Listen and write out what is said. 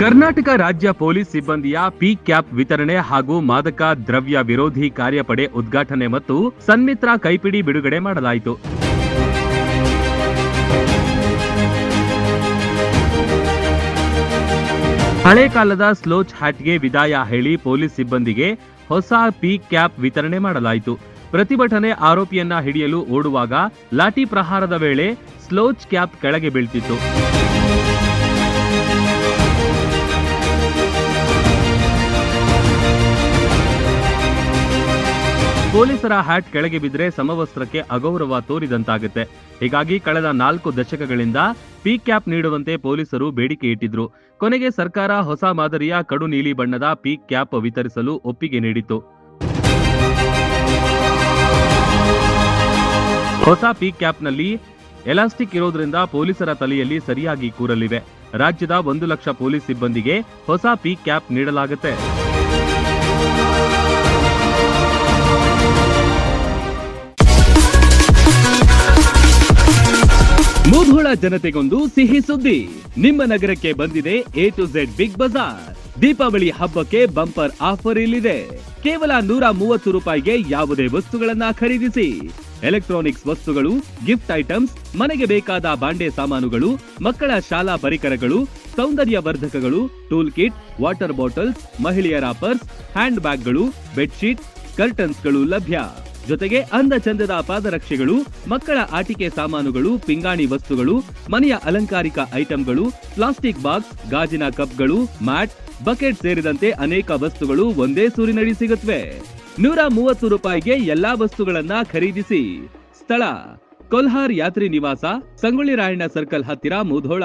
ಕರ್ನಾಟಕ ರಾಜ್ಯ ಪೊಲೀಸ್ ಸಿಬ್ಬಂದಿಯ P cap ವಿತರಣೆ ಹಾಗೂ ಮಾದಕ ದ್ರವ್ಯ ವಿರೋಧಿ ಕಾರ್ಯಪಡೆ ಉದ್ಘಾಟನೆ ಮತ್ತು ಸನ್ಮಿತ್ರ ಕೈಪಿಡಿ ಬಿಡುಗಡೆ ಮಾಡಲಾಯಿತು. ಹಳೆ ಕಾಲದ ಸ್ಲೋಚ್ ಹ್ಯಾಟ್ಗೆ ವಿದಾಯ ಹೇಳಿ ಪೊಲೀಸ್ ಸಿಬ್ಬಂದಿಗೆ ಹೊಸ ಪಿ ಕ್ಯಾಪ್ ವಿತರಣೆ ಮಾಡಲಾಯಿತು. ಪ್ರತಿಭಟನೆ ಆರೋಪಿಯನ್ನ ಹಿಡಿಯಲು ಓಡುವಾಗ ಲಾಠಿ ಪ್ರಹಾರದ ವೇಳೆ ಸ್ಲೋಚ್ ಕ್ಯಾಪ್ ಕೆಳಗೆ ಬೀಳ್ತಿತ್ತು. ಪೊಲೀಸರ ಹ್ಯಾಟ್ ಕೆಳಗೆ ಬಿದ್ದರೆ ಸಮವಸ್ತ್ರಕ್ಕೆ ಅಗೌರವ ತೋರಿದಂತಾಗುತ್ತೆ. ಹೀಗಾಗಿ ಕಳೆದ ನಾಲ್ಕು ದಶಕಗಳಿಂದ ಪಿ ಕ್ಯಾಪ್ ನೀಡುವಂತೆ ಪೊಲೀಸರು ಬೇಡಿಕೆ ಇಟ್ಟಿದ್ರು. ಕೊನೆಗೆ ಸರ್ಕಾರ ಹೊಸ ಮಾದರಿಯ ಕಡು ನೀಲಿ ಬಣ್ಣದ ಪಿ ಕ್ಯಾಪ್ ವಿತರಿಸಲು ಒಪ್ಪಿಗೆ ನೀಡಿತು ಹೊಸ ಪಿ ಕ್ಯಾಪ್ನಲ್ಲಿ ಎಲಾಸ್ಟಿಕ್ ಇರೋದ್ರಿಂದ ಪೊಲೀಸರ ತಲೆಯಲ್ಲಿ ಸರಿಯಾಗಿ ಕೂರಲಿವೆ. ರಾಜ್ಯದ ಒಂದು ಲಕ್ಷ ಪೊಲೀಸ್ ಸಿಬ್ಬಂದಿಗೆ ಹೊಸ ಪಿ ಕ್ಯಾಪ್ ನೀಡಲಾಗುತ್ತೆ. ಮುಧೋಳ ಜನತೆಗೊಂದು ಸಿಹಿ ಸುದ್ದಿ. ನಿಮ್ಮ ನಗರಕ್ಕೆ ಬಂದಿದೆ A to Z Big Bazaar Deepavali ಹಬ್ಬಕ್ಕೆ ಬಂಪರ್ ಆಫರ್ ಇಲ್ಲಿದೆ. ಕೇವಲ ನೂರ ಮೂವತ್ತು ರೂಪಾಯಿಗೆ ಯಾವುದೇ ವಸ್ತುಗಳನ್ನ ಖರೀದಿಸಿ. ಎಲೆಕ್ಟ್ರಾನಿಕ್ಸ್ ವಸ್ತುಗಳು, ಗಿಫ್ಟ್ ಐಟಮ್ಸ್, ಮನೆಗೆ ಬೇಕಾದ ಬಾಂಡೆ ಸಾಮಾನುಗಳು, ಮಕ್ಕಳ ಶಾಲಾ ಪರಿಕರಗಳು ಸೌಂದರ್ಯ ವರ್ಧಕಗಳು ಟೂಲ್ ಕಿಟ್, ವಾಟರ್ ಬಾಟಲ್ಸ್, ಮಹಿಳೆಯರ ಪರ್ಸ್, ಹ್ಯಾಂಡ್ ಬ್ಯಾಗ್ಗಳು, ಬೆಡ್ಶೀಟ್, ಕರ್ಟನ್ಸ್ಗಳು ಲಭ್ಯ. ಜೊತೆಗೆ ಅಂದ ಚಂದದ ಪಾದರಕ್ಷೆಗಳು, ಮಕ್ಕಳ ಆಟಿಕೆ ಸಾಮಾನುಗಳು, ಪಿಂಗಾಣಿ ವಸ್ತುಗಳು, ಮನೆಯ ಅಲಂಕಾರಿಕ ಐಟಂಗಳು, ಪ್ಲಾಸ್ಟಿಕ್ ಬಾಕ್ಸ್, ಗಾಜಿನ ಕಪ್ಗಳು, ಮ್ಯಾಟ್, ಬಕೆಟ್ ಸೇರಿದಂತೆ ಅನೇಕ ವಸ್ತುಗಳು ಒಂದೇ ಸೂರಿನಡಿ ಸಿಗುತ್ತವೆ ನೂರ ಮೂವತ್ತು ರೂಪಾಯಿಗೆ ಎಲ್ಲಾ ವಸ್ತುಗಳನ್ನ ಖರೀದಿಸಿ. ಸ್ಥಳ, ಕೊಲ್ಹಾರ್ ಯಾತ್ರಿ ನಿವಾಸ, ಸಂಗೊಳ್ಳಿ ರಾಯಣ್ಣ ಸರ್ಕಲ್ ಹತ್ತಿರ Mudhol.